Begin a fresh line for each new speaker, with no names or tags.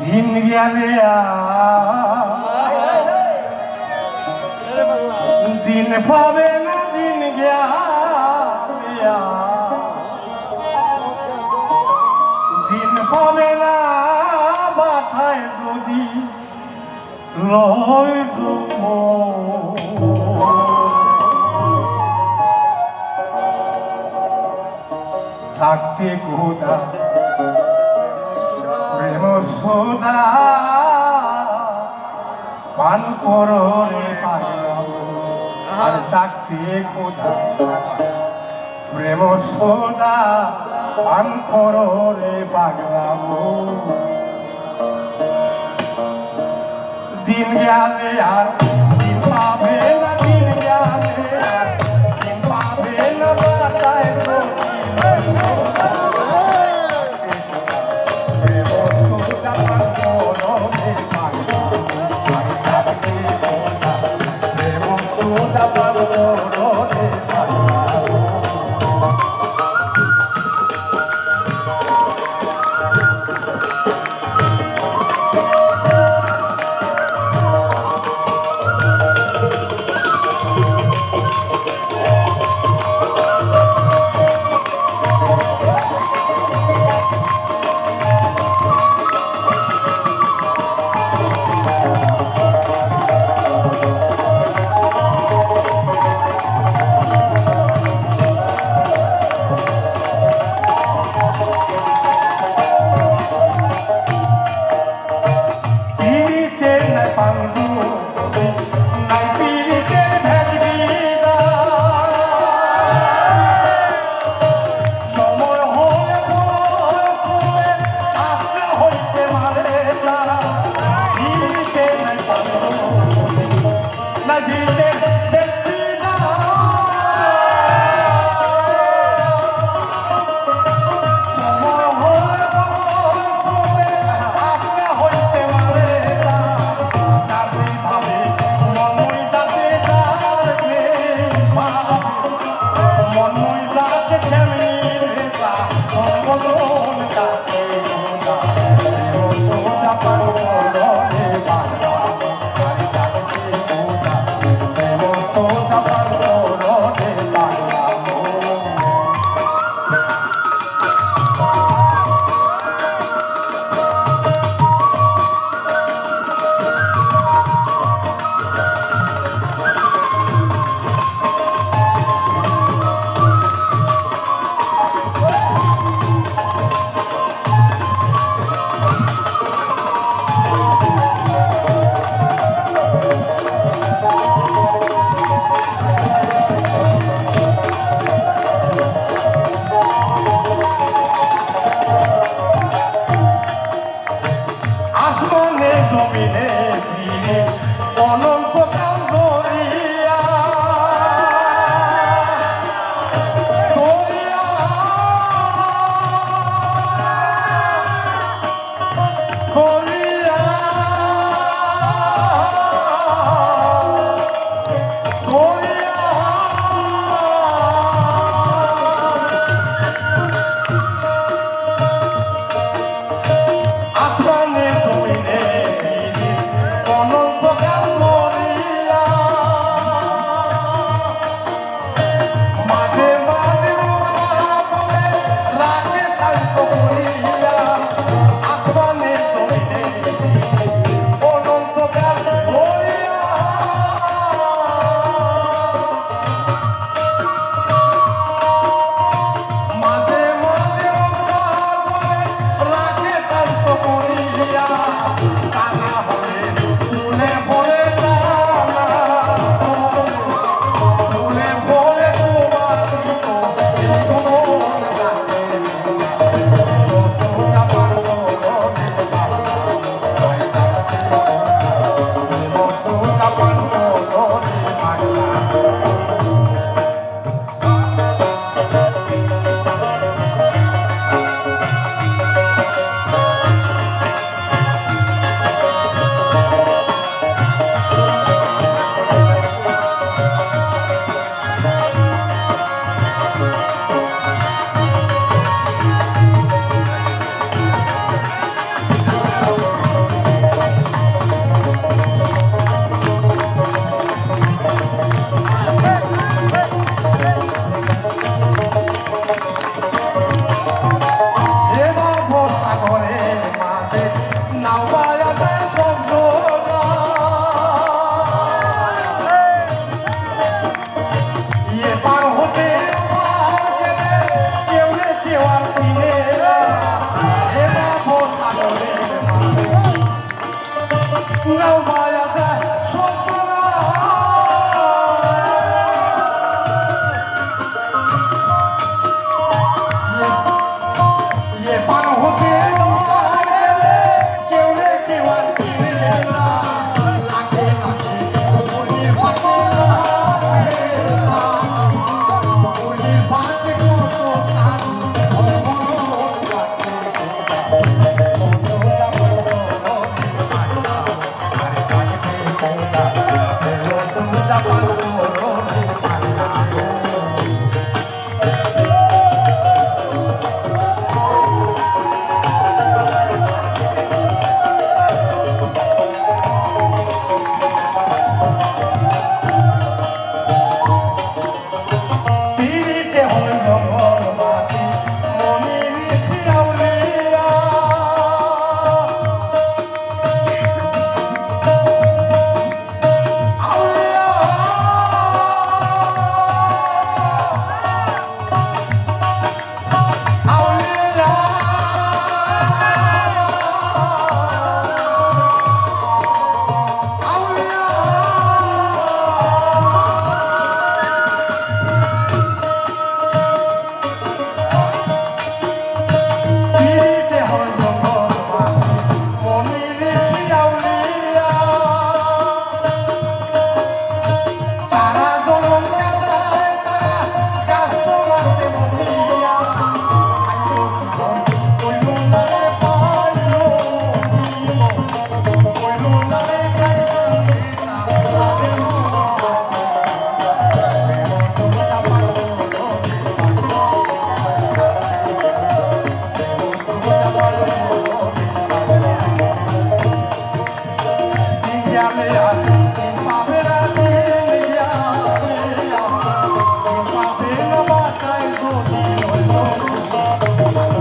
দিন গেলে দিন পাবে না দিন গেলে দিন পাবে না। বাঠায় যদি লয় থাকছে কোদা প্রেম সোদা। পান করো রে আর থাকছে কোদা প্রেম সোদা, পান করো রে পাগলামো। দিন গেলে আর Oh. আসমানে জমিনে তিনি অনন্তকাল oh you. Thank you.